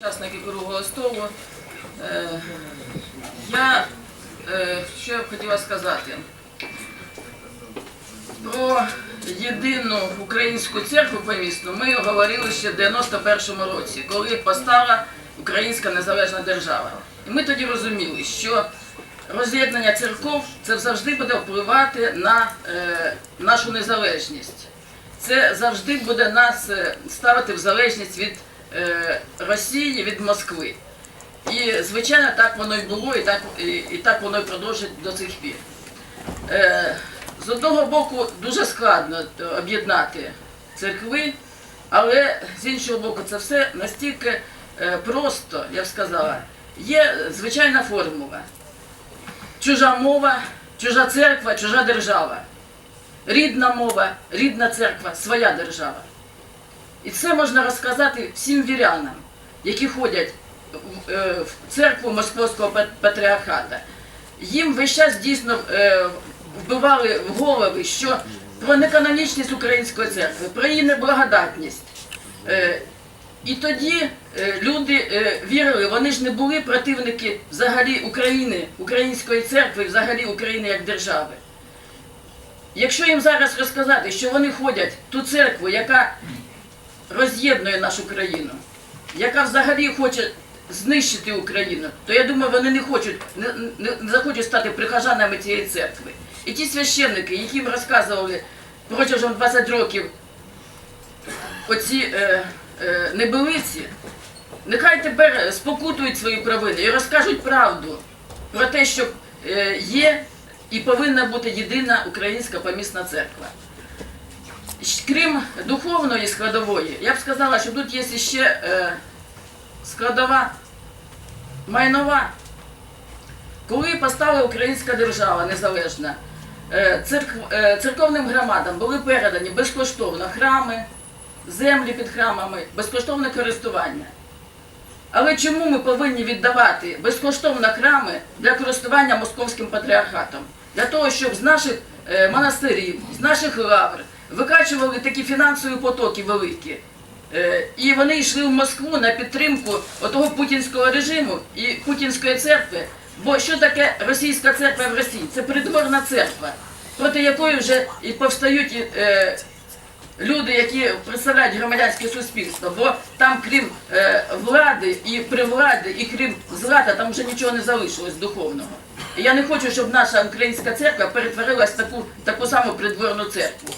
Учасники круглого столу. Е, Я е, що я б хотіла сказати про єдину українську церкву помісну ми говорили ще в 91-му році, коли постала Українська незалежна держава. І ми тоді розуміли, що роз'єднання церков це завжди буде впливати на е, нашу незалежність. Це завжди буде нас ставити в залежність від Росії, від Москви. І, звичайно, так воно і було, і так, і, і так воно і продовжить до цих пір. Е, з одного боку, дуже складно е, об'єднати церкви, але з іншого боку, це все настільки е, просто, я б сказала. Є звичайна формула. Чужа мова, чужа церква, чужа держава. Рідна мова, рідна церква, своя держава. І це можна розказати всім вірянам, які ходять в, е, церкву Московського пат- патріархата. Їм весь час дійсно е, вбивали в голови, що про неканонічність української церкви, про її неблагодатність. Е, і тоді люди вірили, вони ж не були противники взагалі України, української церкви, взагалі України як держави. Якщо їм зараз розказати, що вони ходять ту церкву, яка роз'єднує нашу країну, яка взагалі хоче знищити Україну, то я думаю, вони не хочуть, не, не, захочуть стати прихожанами цієї церкви. І ті священники, яким розказували протягом 20 років оці е, е, небилиці, нехай тепер спокутують свої провини і розкажуть правду про те, що е, є і повинна бути єдина українська помісна церква. Крім духовної складової, я б сказала, що тут є ще е, складова майнова. Коли постала українська держава незалежна, е, е, церковним громадам були передані безкоштовно храми, землі під храмами, безкоштовне користування. Але чому ми повинні віддавати безкоштовно храми для користування московським патріархатом? Для того, щоб з наших монастирів, з наших лавр викачували такі фінансові потоки великі. Е, І вони йшли в Москву на підтримку отого путінського режиму і путінської церкви. Бо що таке російська церква в Росії? Це придворна церква, проти якої вже і повстають е, люди, які представляють громадянське суспільство, бо там, крім е, влади і привлади, і крім злата, там вже нічого не залишилось духовного. І я не хочу, щоб наша українська церква перетворилась в таку, таку саму придворну церкву.